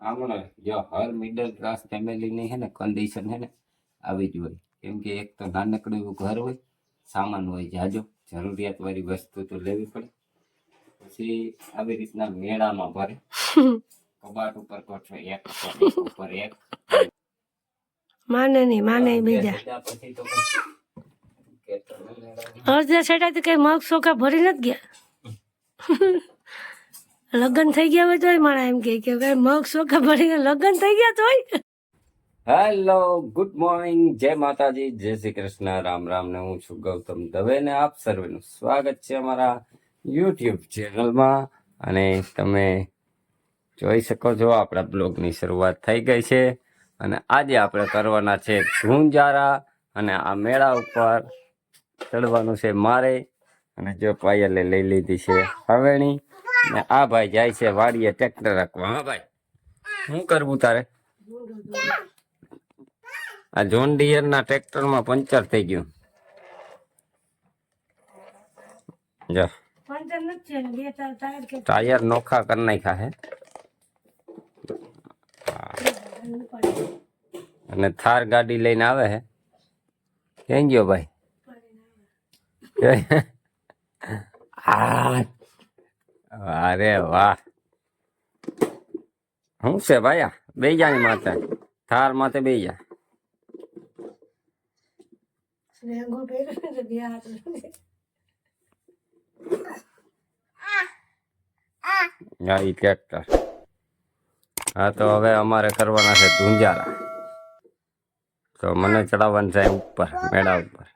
આમણે જો હર middle class ફેમિલીની છે ને કન્ડિશન છે ને આવી જ હોય. કેમ કે એક તો નાનકડું એવું ઘર હોય સામાન હોય જાજો જરૂરિયાત વાળી વસ્તુ તો લેવી પડે. પછી આવી રીતના મેળામાં ભરે. કબાટ ઉપર ગોઠવે એક ઉપર એક. માને નહીં માને બીજા. અર્ધા પછી તો કઈ મગ સોકા ભરી નથી ગયા? લગ્ન થઈ ગયા હોય તોય માણા એમ કે કે મગ સોકા ભરીને લગ્ન થઈ ગયા તોય? હેલો ગુડ મોર્નિંગ જય માતાજી, જય શ્રી કૃષ્ણ. રામ રામ ને હું છું ગૌતમ દવે ને આપ સર્વેનું સ્વાગત છે અમારા યુટ્યુબ ચેનલમાં. અને તમે જોઈ શકો છો, આપણા બ્લોગની શરૂઆત થઈ ગઈ છે. અને આજે આપણે કરવાના છે ધૂંજારા અને આ મેળા ઉપર ચડવાનું છે મારે. અને જો પાયલે લઈ લીધી છે હવેણી. ને આ ભાઈ જાય છે વાડીએ ટ્રેક્ટર રાખવા. હા ભાઈ. શું કરવું તારે? આ જોન ડિયર ના ટ્રેક્ટરમાં પંચર થઈ ગયું. જો. ટાયર નોખા કરી નાખ્યા હે. અને થાર ગાડી લઈને આવે હે. ક્યાં ગયો ભાઈ? આ અરે વાહ. શું છે ભાઈ? બે જાની માથે. થાર માથે બે જા. હા ઈ ટ્રેક્ટર હા તો હવે અમારે કરવાના છે ધુંજારા. તો મને ચડાવવાનું છે ઉપર મેળા ઉપર.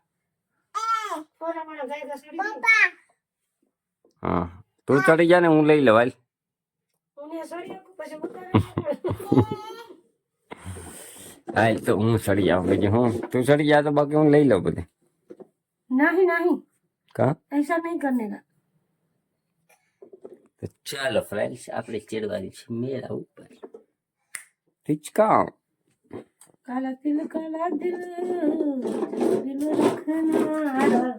હા. તું ચડી જા ને હું લઈ લવાલ હાલ. તો હું ચડી જાઉં. પછી હું? તું ચડી જા તો બાકી હું લઈ લઉં બધે. નહીં નહીં. કા? એસા નહીં કરને કા તો ચાલો ફ્રેન્ડ્સ આપણે ચડવાની છે મેળા ઉપર. ટીચકા કાલા દિલ કાલા દિલ. દિલ રખના.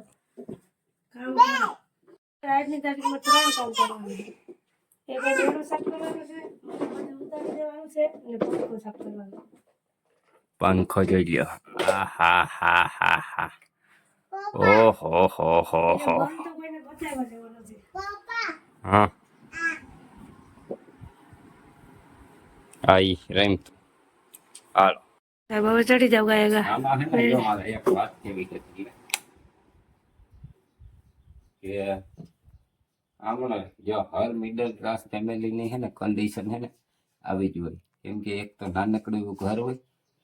આજની તારીખમાં ત્રણ કામ કરવાનું છે. એક બાજુ સાફ કરવાનું છે ઉતારી દેવાનું છે અને પંખો સાફ કરવાનો. પંખો જોઈ લ્યો. આ હા હા હા હા. ઓહો હો હો હો. હા. આઈ રેમ હાલો. સાહેબ હવે ચડી જાવ હે એક વાત કેવી હતી કે આમણે જો હર મિડલ ક્લાસ ફેમિલીની છે ને કન્ડિશન છે ને આવી જ હોય. કેમ કે એક તો નાનકડું એવું ઘર હોય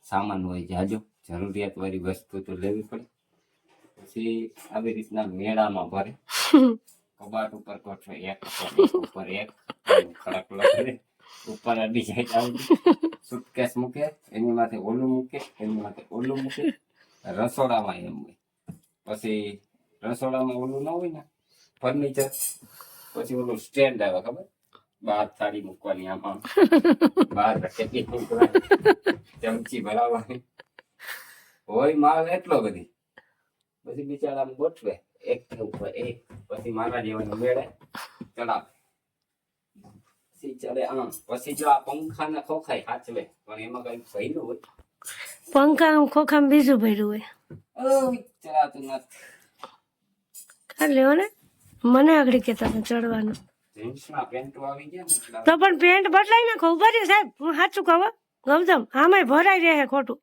સામાન હોય જાજો જરૂરિયાત વાળી વસ્તુ તો લેવી પડે. પછી આવી રીતના મેળામાં ભરે. કબાટ ઉપર ગોઠવે એક ઉપર એક ખડક લખે. ઉપર જાય આવી સુટકેસ મૂકે એની માથે ઓલું મૂકે એની માથે ઓલું મૂકે. રસોડામાં એમ હોય. પછી રસોડામાં ઓલું ના હોય ને ફર્નિચર પછી ઓલું સ્ટેન્ડ આવે ખબર? બાર થાળી મૂકવાની આમાં. બાર રખેલી ચમચી ભરાવાની. હોય માલ એટલો બધી. પછી બિચારા ગોઠવે. એક ઉપર એક. પછી મારા જેવાનું મેળે. ચડાવે. પછી ચડે આમ. પછી જો આ પંખા ને ખોખાય હાચવે. પણ એમાં કઈ ભર્યું હોય. પંખા ખોખામાં બીજું ભર્યું હોય. ચલાતું નથી. લેવો ને? મને આગળ કેતા હતા ચડવાનું. તો પણ પેન્ટ બદલાઈ નાખો ઊભા રહ્યો સાહેબ. હું સાચું કહો ગમધમ આમાંય ભરાઈ રહે ખોટું.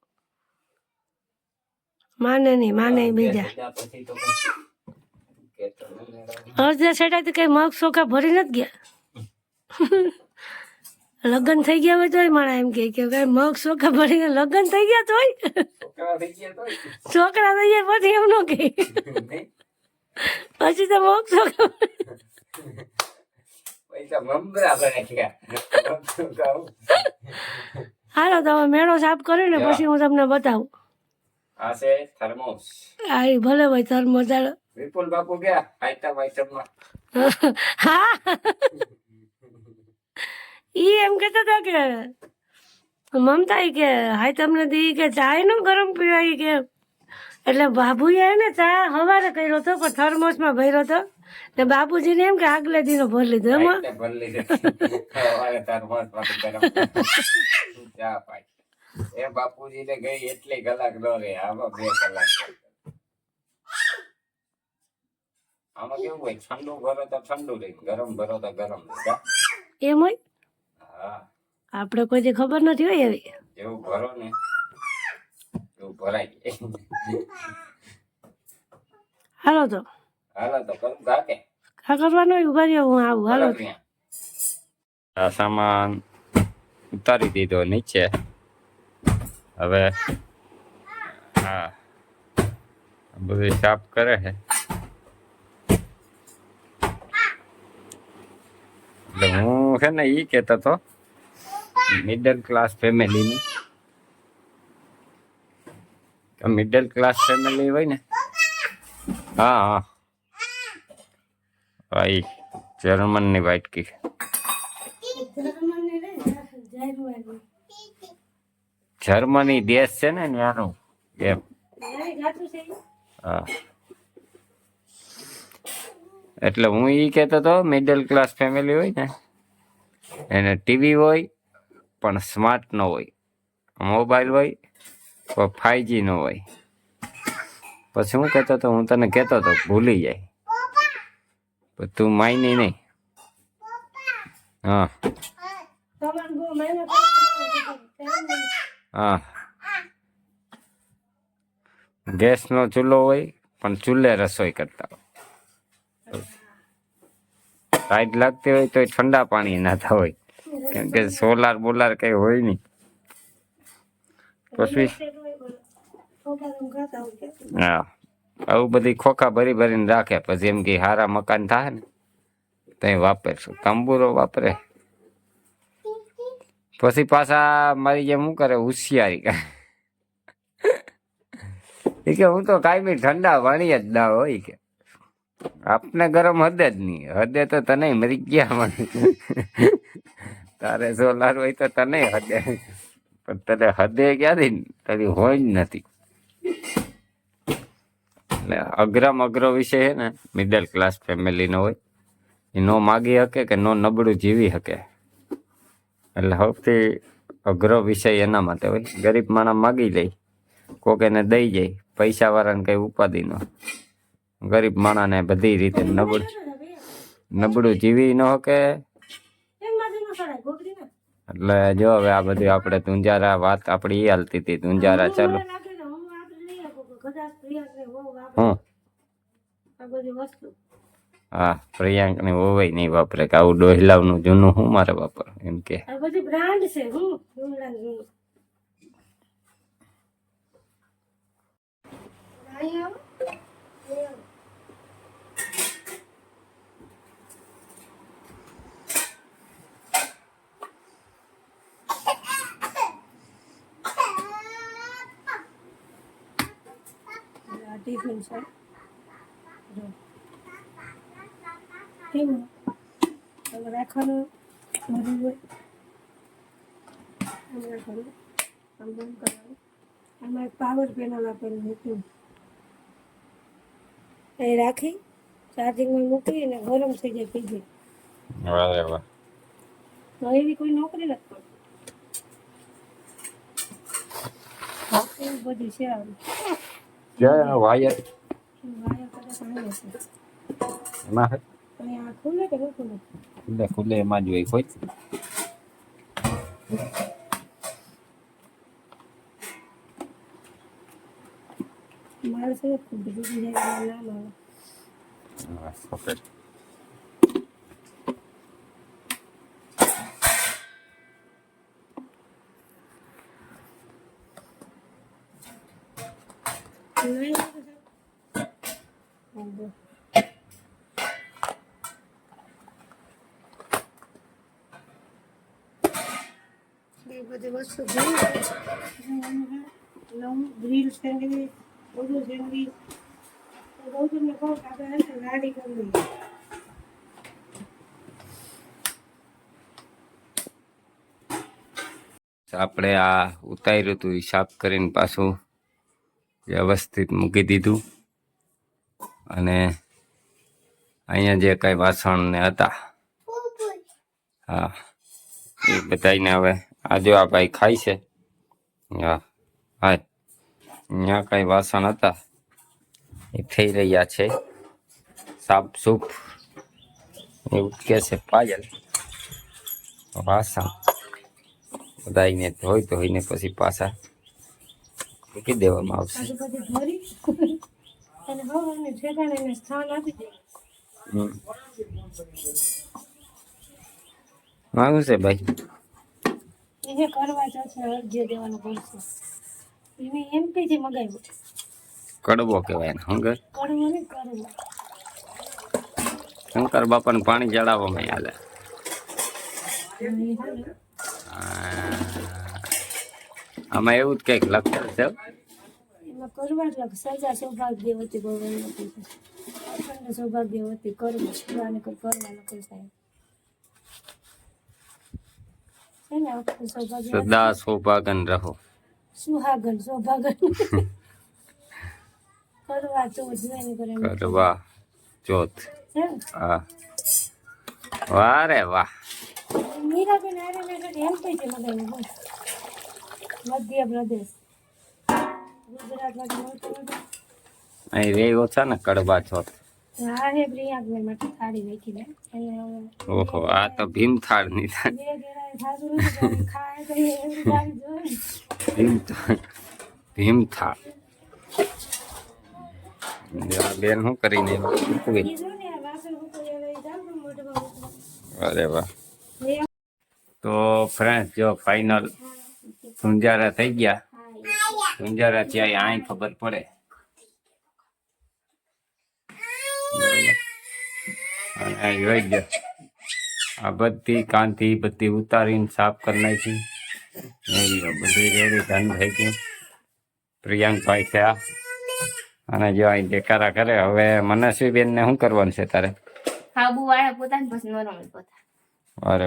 માને નહીં માને બીજા. બીજા પછી તો. અડધા કઈ મગ સોકા ભરી નથી ગયા. લગ્ન થઈ ગયા હોય તોય મારા એમ કે કે કઈ મગ સોકા ભરીને લગ્ન થઈ ગયા તોય? છોકરા થઈ ગયા તોય. છોકરા થઈ ગયા પછી એમ ન કે? પછી તો ગયા. હાલો તમે મેળો સાફ કર્યો ને પછી હું તમને બતાવું. આ છે થર્મોસ. આ ભલે ભાઈ થર્મોસ ચાલો. વિપુલ બાપુ ગયા આઈટમ આઈટમમાં. હા. ઈ એમ કેતા હતા કે મમતા કે હાઈ તમને દી કે ચાયનું ગરમ પીવાય કે. એટલે બાબુએ ને ચા હવારે કર્યો હતો પણ થર્મોસમાં ભર્યો હતો. ને બાપુજીને એમ કે આગલે દીનો ભરી લીધો. એમ. એ બાપુજી ને ગઈ એટલી કલાક નો રે આમાં બે કલાક આમાં કેવું હોય? ઠંડુ ભરો તો ઠંડુ રે ગરમ ભરો તો ગરમ એમ હોય? હા. આપણે કોઈ ખબર નથી હોય એવી. જેવું ભરો ને. એવું ભરાય જાય. હાલો તો હાલો તો કરું ગાકે આ કરવાનું હોય ઊભા રહ્યો હું આવું હાલો તો. આ સામાન ઉતારી દીધો નીચે હવે હા આ બધું સાફ કરે છે એટલે હું છે ને ઈ કહેતો હતો મિડલ ક્લાસ ફેમિલીની મિડલ ક્લાસ ફેમિલી હોય ને. હા હા. ભાઈ જર્મનની વાટકી જર્મની દેશ છે ને ત્યાંનું એમ. હા એટલે હું એ કહેતો હતો મિડલ ક્લાસ ફેમિલી હોય ને એને ટીવી હોય પણ સ્માર્ટ ન હોય. મોબાઈલ હોય ફાઈવજી નો હોય. પછી હું કહેતો હતો, હું તને કહેતો હતો, ભૂલી જાય. તું માયની નહીં. હા. હા. ગેસનો ચૂલો હોય, પણ ચૂલે રસોઈ કરતા લાઈટ લાગતી હોય તો ઠંડા પાણી નાતા હોય. કેમ કે સોલાર બોલાર કઈ હોય નહીં. પછી હા. આવું બધી ખોખા ભરી ભરીને રાખે. પછી એમ કે હારા મકાન થાય ને, ત્યાં વાપરશું. તંબુરો વાપરે. પછી પાછા મારી જેમ શું કરે? હોશિયારી કરે. કે હું તો કાયમી ઠંડા વાણી જ ના હોય કે. આપને ગરમ હદે જ નહીં. હદે તો તને મરી ગયા તારે સોલાર હોય તો તને હદે. પણ તને હદે ક્યાંથી? તારી હોય જ નથી. એટલે અઘરામ અઘરો વિષય છે ને મિડલ ક્લાસ ફેમિલીનો હોય, એ નો માગી શકે કે નો નબળું જીવી શકે. એટલે સૌથી અઘરો વિષય એના માટે હોય. ગરીબ માણસ માગી લે, કોક એને દઈ જાય પૈસા વાળાને કઈ ઉપાધિ ન ગરીબ માણસને બધી રીતે નબળું નબળું જીવી ન શકે. એટલે જો હવે આ બધું આપણે તુંજારા વાત આપણી એ હાલતી હતી, તુંજારા ચાલુ. હું આ બધી વસ્તુ. હા પ્રિયાંક ને ઓવાય નહીં વાપરે કે આવું ડોહિલાવનું જૂનું હું મારે વાપર એમ કે. આ બધી બ્રાન્ડ છે હું જૂના જૂનું અહીં આવો. અહીં આવો. આ ટિફિન છે જો. કેવું હવે રાખવાનું બધું હોય આમ રાખવાનું આમ બંધ કરવાનું આમાં એક પાવર પેનલ આપેલું હતું એ રાખી ચાર્જિંગમાં મૂકી અને ગરમ થઈ જાય પીજે વાહ વાહ તો એવી કોઈ નોકરી નથી પડતી એવું બધું છે આવું. વાયર વાયા કદાચ આવે છે એમાં ખુલે કે ન ખુલે ખુલ્લે એમાં જ હોય કોઈ મારે છે ને ખુલતું બીજી આવે હા, ઓકે નહીં આવે છે? વાંધો. એ બધી વસ્તુ ગ્રીલ સેન્ડવીચ બધું સેન્ડવીચ બહુ તમને કહું કે આપણે ગાડી કરી લઈએ આપણે આ ઉતાર્યું હતું એ સાફ કરીને પાછું. વ્યવસ્થિત મૂકી દીધું. અને અહીંયા જે કઈ વાસણ ને હતા, હા, એ બધાને હવે આ જો આ ભાઈ ખાય છે. હા, હાય. અહીંયા કઈ વાસણ હતા, એ થઈ રહ્યા છે. સાફ સૂફ એવું કે છે પાયલ. વાસણ બધાને ધોઈ ધોઈને પછી પાછા મૂકી દેવામાં આવશે. દે. છે ભાઈ? એને કરવા ચોથને અરજી દેવાનું પડશે એને એમપીથી મગાવ્યું. કડવો કહેવાય ને હંગર કરવું ને કરવું શંકર બાપાને પાણી ચડાવવામાં. આમાં એવું જ કંઈક લખેલ છે એમાં કરવા એટલે સજા સૌભાગ્યવતી ભગવાનવતી છે અખંડ સૌભાગ્યવતી કરવું અને કરવાનું કરતા છે ને અખંડ સૌભાગ્ય સદા સૌભાગન રહો. સુહાગન સૌભાગન. કરવા ચોથ જોઈને કરે એમ. કરવા ચોથ. છે ને? હા. વાહ રે વાહ. મીરાબેન આરે મેં કીધું એમ કઈ છે મગાવ્યું બોલ મધ્યપ્રદેશ ગુજરાતમાંથી મળતું અહીં રેવો ઓછા ને કડવા ચોથ હા હે પ્રિયાંકબેન માટે થાળી વેચી દે ઓહો આ તો ની ભીમ થાળ એ એવી થાળી બેન શું કરીને મૂકવી ને ને. અરે વાહ તો ફ્રેન્ડ જો ફાઇનલ સુંજારા થઈ ગયા. સુંજારા ત્યાં આય ખબર પડે. અને આ જોઈ લો આ બધી કાંતિ બધી ઉતારીને સાફ કરી નાખી. એ લ્યો, બધી રેડી ધન થઈ ગઈ. પ્રિયાંકભાઈ છે આ અને જો અહીં દેખાડા કરે હવે મનસ્વી બેન ને શું કરવાનું છે તારે? હાબુ વાળા પોતાને પછી નોર્મલ પોતા. અરે